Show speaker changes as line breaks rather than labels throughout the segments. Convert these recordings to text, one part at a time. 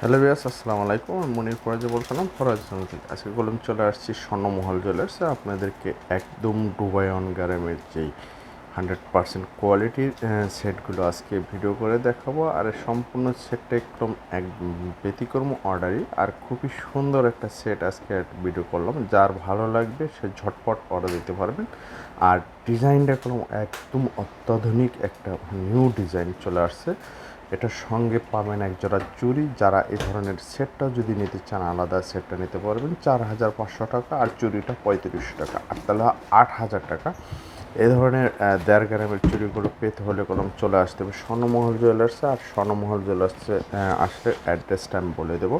Hello বিয়াস আসসালামু আলাইকুম। আমি মনির ফরাজে বলছিলাম, ফরাজ থেকে আজকে কলম চলে আসছি স্বর্ণমহল জুয়েলার্স আপনাদেরকে একদম ডুবাই অন গ্যারামের যেই হান্ড্রেড পার্সেন্ট কোয়ালিটির সেটগুলো আজকে ভিডিও করে দেখাবো। আর সম্পূর্ণ সেটটা একদম এক ব্যতিক্রম অর্ডারই আর খুবই সুন্দর একটা সেট আজকে ভিডিও করলাম। যার ভালো লাগবে সে ঝটপট অর্ডার দিতে পারবেন। আর ডিজাইনটা কোনো একদম অত্যাধুনিক একটা নিউ ডিজাইন চলে আসছে। এটার সঙ্গে পাবেন এক জোড়া চুরি যারা এই ধরনের সেটটা যদি নিতে চান, আলাদা সেটটা নিতে পারবেন। চার হাজার পাঁচশো টাকা আর চুরিটা পঁয়ত্রিশশো টাকা। আর তাহলে আট হাজার টাকা। এই ধরনের দেড় গ্রামের চুরিগুলো পেতে হলে কোনো চলে আসতে হবে স্বর্ণমহল জুয়েলার্সে আর স্বর্ণমহল জুয়েলার্সে আসলে অ্যাড্রেসটা আমি বলে দেবো।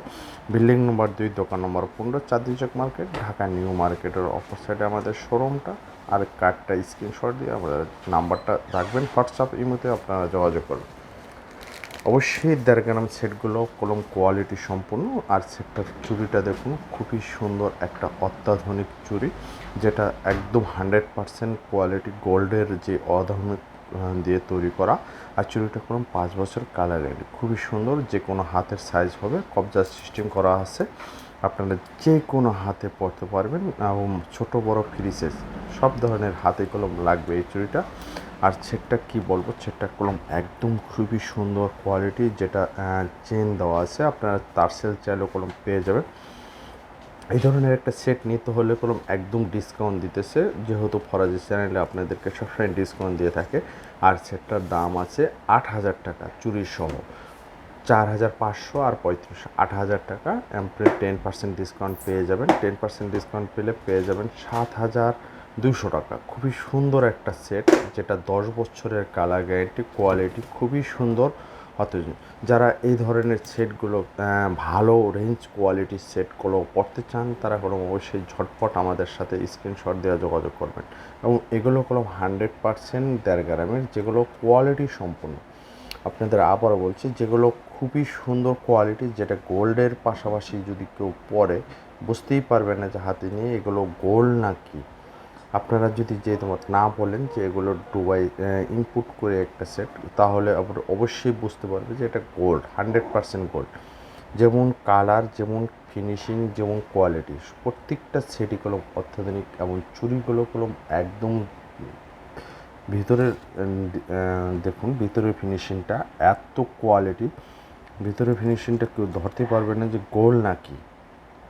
বিল্ডিং নম্বর দুই, দোকান নম্বর পনেরো চাঁদিচক মার্কেট, ঢাকা নিউ মার্কেটের অপর সাইডে আমাদের শোরুমটা। আর কার্ডটা স্ক্রিনশট দিয়ে আমাদের নাম্বারটা রাখবেন। হোয়াটসঅ্যাপ ইমোতে আপনারা যোগাযোগ করবেন। অবশ্যই দেড় গ্রাম সেটগুলো কলম কোয়ালিটি সম্পূর্ণ আর সেটটার চুড়িটা দেখুন খুবই সুন্দর একটা অত্যাধুনিক চুড়ি যেটা একদম হান্ড্রেড পারসেন্ট কোয়ালিটি গোল্ডের যে অধাধুনিক আহ, দিয়ে তৈরি করা। আর চুড়িটা কোনো পাঁচ বছর কালারের খুবই সুন্দর যে কোনো হাতের সাইজ হবে কবজার সিস্টেম করা আছে। আপনারা যে কোনো হাতে পরতে পারবেন এবং ছোটো বড় ফ্রিসেস সব ধরনের হাতে কলম লাগবে এই চুড়িটা। আর সেটটা কি বলব? সেটটা কলম একদম খুবই সুন্দর কোয়ালিটি যেটা চেন দেওয়া আছে। আপনারা তার সেল চাইলেও কলম পেয়ে যাবেন। এই ধরনের একটা সেট নিতে হলে কলম একদম ডিসকাউন্ট দিতেছে। যেহেতু ফরাজি চ্যানেলে আপনাদেরকে সবসময় ডিসকাউন্ট দিয়ে থাকে। আর সেটটার দাম আছে আট হাজার টাকা চুরি সহ। চার হাজার পাঁচশো আর পঁয়ত্রিশশো আট হাজার টাকা। এমপ্রে টেন পার্সেন্ট ডিসকাউন্ট পেয়ে যাবেন। টেন পার্সেন্ট ডিসকাউন্ট পেলে পেয়ে যাবেন সাত হাজার দুশো টাকা। খুবই সুন্দর একটা সেট যেটা দশ বছরের কালার গ্যারেন্টি কোয়ালিটি খুবই সুন্দর। অথচ যারা এই ধরনের সেটগুলো ভালো রেঞ্জ কোয়ালিটির সেটগুলো পড়তে চান, তারা কোনো অবশ্যই ঝটপট আমাদের সাথে স্ক্রিনশট দেওয়া যোগাযোগ করবেন। এবং এগুলো হলো হান্ড্রেড পার্সেন্ট দেড় গ্রামের, যেগুলো কোয়ালিটি সম্পূর্ণ। আপনাদের আবারও বলছি, যেগুলো খুবই সুন্দর কোয়ালিটি যেটা গোল্ডের পাশাপাশি যদি কেউ পরে বুঝতেই পারবে না যে হাতে নিয়ে এগুলো গোল্ড না নাকি। আপনারা যদি যে তোমার না বলেন যে এগুলো ডুবাই ইনপুট করে একটা সেট তাহলে আপনারা অবশ্যই বুঝতে পারবে যে এটা গোল্ড হান্ড্রেড পার্সেন্ট গোল্ড যেমন কালার যেমন ফিনিশিং যেমন কোয়ালিটি প্রত্যেকটা সেটই কলম অত্যাধুনিক এবং চুরিগুলো কলম একদম ভিতরের দেখুন ভিতরের ফিনিশিংটা এত কোয়ালিটি ভিতরের ফিনিশিংটা কেউ ধরতে পারবে না যে গোল নাকি।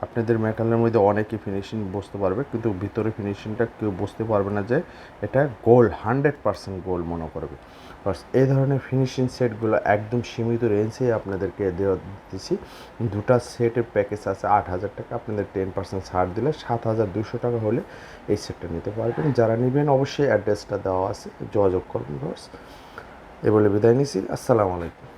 আপনাদের মেটালের মধ্যে অনেকে ফিনিশিং বুঝতে পারবে, কিন্তু ভিতরে ফিনিশিংটা কেউ বুঝতে পারবে না যে এটা গোল্ড হান্ড্রেড পার্সেন্ট গোল্ড মনে করবে। বাস এই ধরনের ফিনিশিং সেটগুলো একদম সীমিত রেঞ্জেই আপনাদেরকে দেওয়া দিচ্ছি। দুটা সেটের প্যাকেজ আছে, আট হাজার টাকা। আপনাদের টেন পার্সেন্ট ছাড় দিলে সাত হাজার দুশো টাকা হলে এই সেটটা নিতে পারবেন। যারা নেবেন অবশ্যই অ্যাড্রেসটা দেওয়া আছে, যোগাযোগ করবেন বাস এ বলে বিদায় নিছি আসসালামু আলাইকুম।